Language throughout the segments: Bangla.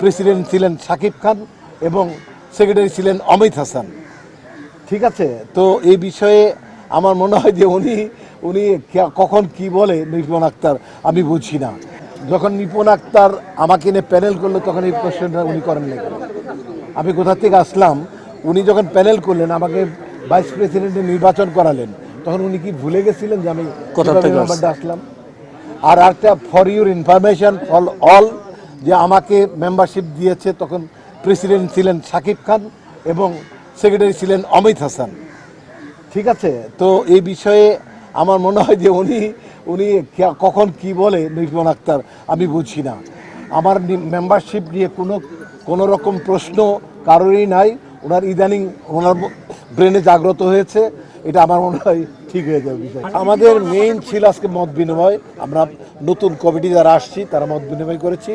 প্রেসিডেন্ট ছিলেন সাকিব খান এবং সেক্রেটারি ছিলেন অমিত হাসান। ঠিক আছে? তো এই বিষয়ে আমার মনে হয় যে উনি উনি কখন কি বলে নিপুণ আক্তার আমি বুঝি না। যখন নিপুণ আক্তার আমাকে নিয়ে প্যানেল করল তখন এই কোশ্চেনটা উনি করেন না আমি কোথা থেকে আসলাম? উনি যখন প্যানেল করলেন আমাকে ভাইস প্রেসিডেন্টের নির্বাচন করালেন তখন উনি কি ভুলে গেছিলেন যে আমি কোথা থেকে আসলাম? আর একটা for your information for all যে আমাকে মেম্বারশিপ দিয়েছে তখন প্রেসিডেন্ট ছিলেন সাকিব খান এবং সেক্রেটারি ছিলেন অমিত হাসান। ঠিক আছে? তো এই বিষয়ে আমার মনে হয় যে উনি উনি কখন কি বলে নির্মল আক্তার আমি বুঝি না। আমার মেম্বারশিপ নিয়ে কোনো কোনো রকম প্রশ্ন কারোরই নাই। ওনার ইদানিং ওনার ব্রেনে জাগ্রত হয়েছে। এটা আমার মনে হয় ঠিক হয়ে যাবে বিষয়। আমাদের মেইন ছিল আজকে মত বিনিময়। আমরা নতুন কমিটি যারা আসছি তারা মত বিনিময় করেছি।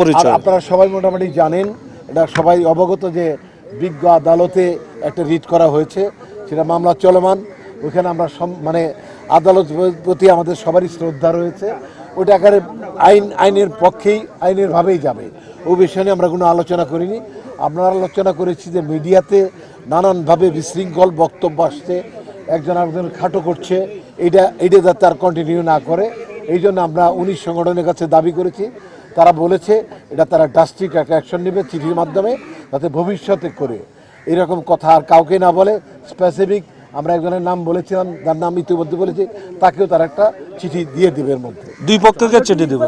পরিচয়। আপনারা সবাই মোটামুটি জানেন এটা সবাই অবগত যে বিজ্ঞ আদালতে একটা রিট করা হয়েছে সেটা মামলা চলমান। ওইখানে আমরা মানে আদালত প্রতি আমাদের সবারই শ্রদ্ধা রয়েছে। ওইটা আকারে আইন আইনের পক্ষেই আইনের ভাবেই যাবে। ওই বিষয় নিয়ে আমরা কোনো আলোচনা করিনি। আমরা আলোচনা করেছি যে মিডিয়াতে নানানভাবে বিশৃঙ্খল বক্তব্য আসছে। একজন আরেকজন খাটো করছে এটা এটা যাতে আর কন্টিনিউ না করে এই জন্য আমরা উনিশ সংগঠনের কাছে দাবি করেছি। তারা বলেছে এটা তারা ডাস্ট্রিক একটা অ্যাকশন নেবে চিঠির মাধ্যমে যাতে ভবিষ্যতে করে। এরকম কথা আর কাউকে না বলে স্পেসিফিক আমরা একজনের নাম বলেছিলাম যার নাম ইতিমধ্যে বলেছি তাকেও তারা একটা চিঠি দিয়ে দেবে এর মধ্যে। দুই পক্ষকে চিঠি দেবো।